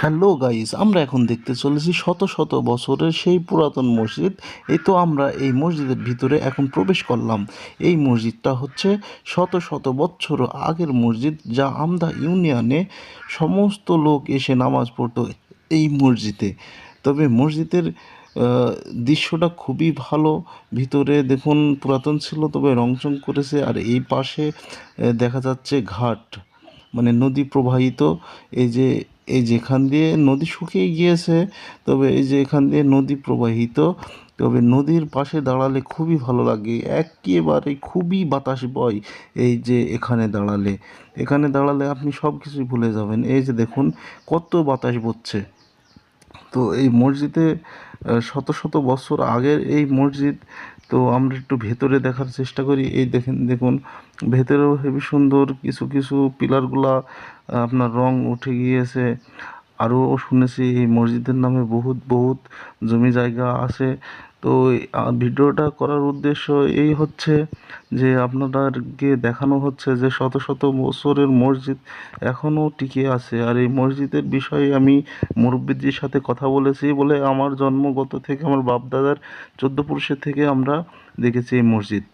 Hello guys আমরা এখন দেখতে চলেছি শত শত বছরের সেই পুরাতন মসজিদ। এই তো আমরা এই মসজিদের ভিতরে এখন প্রবেশ করলাম। এই মসজিদটা হচ্ছে শত শত বছর আগের মসজিদ, যা আমদা ইউনিয়নে সমস্ত লোক এসে নামাজ পড়তো এই মসজিদে। তবে মসজিদের দৃশ্যটা খুবই ভালো। ভিতরে দেখুন, পুরাতন ছিল, তবে রংচং করেছে। আর এই পাশে দেখা যাচ্ছে ঘাট মানে নদী প্রবাহিত। এই যে এই যেখান দিয়ে নদী শুকিয়ে গিয়েছে, তবে এই যে এখান দিয়ে নদী প্রবাহিত, তবে নদীর পাশে দাঁড়ালে খুবই ভালো লাগে। একেবারে খুবই বাতাস বয় এই যে এখানে দাঁড়ালে। এখানে দাঁড়ালে আপনি সব কিছুই ভুলে যাবেন। এই যে দেখুন, কত বাতাস বচ্ছে। তো এই মসজিদে শত শত বছর আগের এই মসজিদ তো আমরা একটু ভেতরে দেখার চেষ্টা করি। এই দেখেন, দেখুন, ভেতরেও হেবি সুন্দর কিছু কিছু পিলারগুলা আপনার রং উঠে গিয়েছে। আরও শুনেছি, এই মসজিদের নামে বহুত বহুত জমি জায়গা আছে। তো ভিডিওটা করার উদ্দেশ্য এই হচ্ছে যে আপনাদেরকে দেখানো হচ্ছে যে শত শত বছরের মসজিদ এখনও টিকে আছে। আর এই মসজিদের বিষয়ে আমি মুরব্বিদের সাথে কথা বলেছি বলে আমার জন্মগত থেকে, আমার বাপ দাদার চোদ্দ পুরুষের থেকে আমরা দেখেছি এই মসজিদ।